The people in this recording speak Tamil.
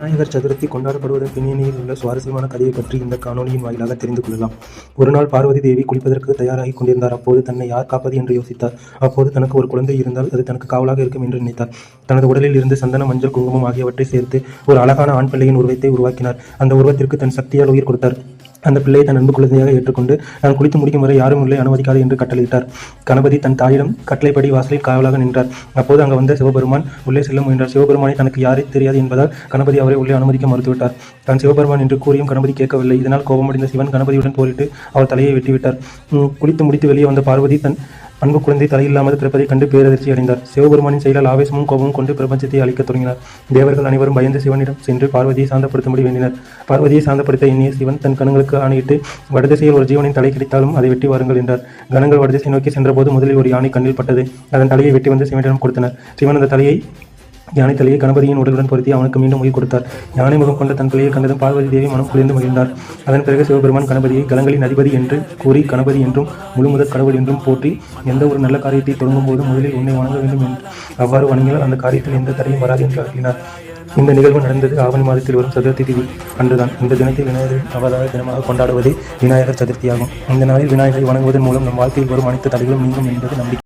விநாயகர் சதுர்த்தி கொண்டாடப்படுவதன் பின்னணியில் உள்ள சுவாரஸ்யமான கதையை பற்றி இந்த காணொலியின் வாயிலாக தெரிந்து கொள்ளலாம். ஒரு நாள் பார்வதி தேவி குளிப்பதற்கு தயாராகி கொண்டிருந்தார். அப்போது தன்னை யார் காப்பது என்று யோசித்தார். அப்போது தனக்கு ஒரு குழந்தை இருந்தால் அது தனக்கு காவலாக இருக்கும் என்று நினைத்தார். தனது உடலில் இருந்து சந்தன மஞ்சள் குங்குமம் ஆகியவற்றை சேர்த்து ஒரு அழகான ஆண் பிள்ளையின் உருவத்தை உருவாக்கினார். அந்த உருவத்திற்கு தன் சக்தியால் உயிர் கொடுத்தார். அந்த பிள்ளையை தன் அன்பு குழந்தையாக ஏற்றுக்கொண்டு நான் குளித்து முடிக்கும் வரை யாரும் உள்ளே அனுமதிக்காது என்று கட்டளையிட்டார். கணபதி தன் தாயிடம் கட்டளைப்படி வாசலில் காவலாக நின்றார். அப்போது அங்கு வந்த சிவபெருமான் உள்ளே செல்ல முயன்றார். சிவபெருமானை தனக்கு யாரை தெரியாது என்பதால் கணபதி அவரை உள்ளே அனுமதிக்க மறுத்துவிட்டார். தான் சிவபெருமான் என்று கூறியும் கணபதி கேட்கவில்லை. இதனால் கோபமடைந்த சிவன் கணபதியுடன் போரிட்டு அவர் தலையை வெட்டிவிட்டார். உம், குளித்து முடித்து வெளியே வந்த பார்வதி தன் அன்பு குழந்தை தலையில்லாமல் பிறப்பதைக் கண்டு பேரதிர்ச்சி அடைந்தார். சிவபெருமானின் செயலால் ஆவேசமும் கோபமும் கொண்டு பிரபஞ்சத்தை அழிக்கத் தொடங்கினார். தேவர்கள் அனைவரும் பயந்து சிவனிடம் சென்று பார்வதியை சாந்தப்படுத்தும்படி வேண்டினர். பார்வதியை சாந்தப்படுத்த எண்ணிய சிவன் தன் கணங்களுக்கு ஆணையிட்டு வடதிசையில் ஒரு ஜீவனின் தலை கிடைத்தாலும் அதை வெட்டி வாருங்கள் என்றார். கணங்கள் வடதிசை நோக்கி சென்றபோது முதலில் ஒரு யானை கண்ணில் பட்டது. அதன் தலையை வெட்டி வந்து சிவனிடம் கொடுத்தனர். சிவன் அந்த தலையை யானை தலையை கணபதியின் உடலுடன் பொருத்தி அவனுக்கு மீண்டும் உயிர் கொடுத்தார். யானை முகம் கொண்ட தன் தலையை கண்டதும் பார்வதி தேவி மனம் குளிர்ந்து மகிழ்ந்தார். அதன் பிறகு சிவபெருமான் கணபதியை கலங்களின் அதிபதி என்று கூறி கணபதி என்றும் முழுமுதற் கடவுள் என்றும் போற்றி எந்த ஒரு நல்ல காரியத்தை தொடங்கும் போது முதலில் உன்னை வணங்க வேண்டும் என்று அவ்வாறு வணங்கினால் அந்த காரியத்தில் எந்த தடையும் வராது என்று அருளினார் இந்த நிகழ்வு நடந்தது ஆவணி மாதத்தில் வரும் சதுர்த்தி திதி அன்றுதான். இந்த தினத்தில் விநாயகரை அவதார தினமாக கொண்டாடுவதே விநாயகர் சதுர்த்தியாகும். இந்த நாளில் விநாயகரை வணங்குவதன் மூலம் நம் வாழ்க்கையில் வரும் அனைத்து தடைகளும் நீங்கும் என்பது நம்பிக்கை.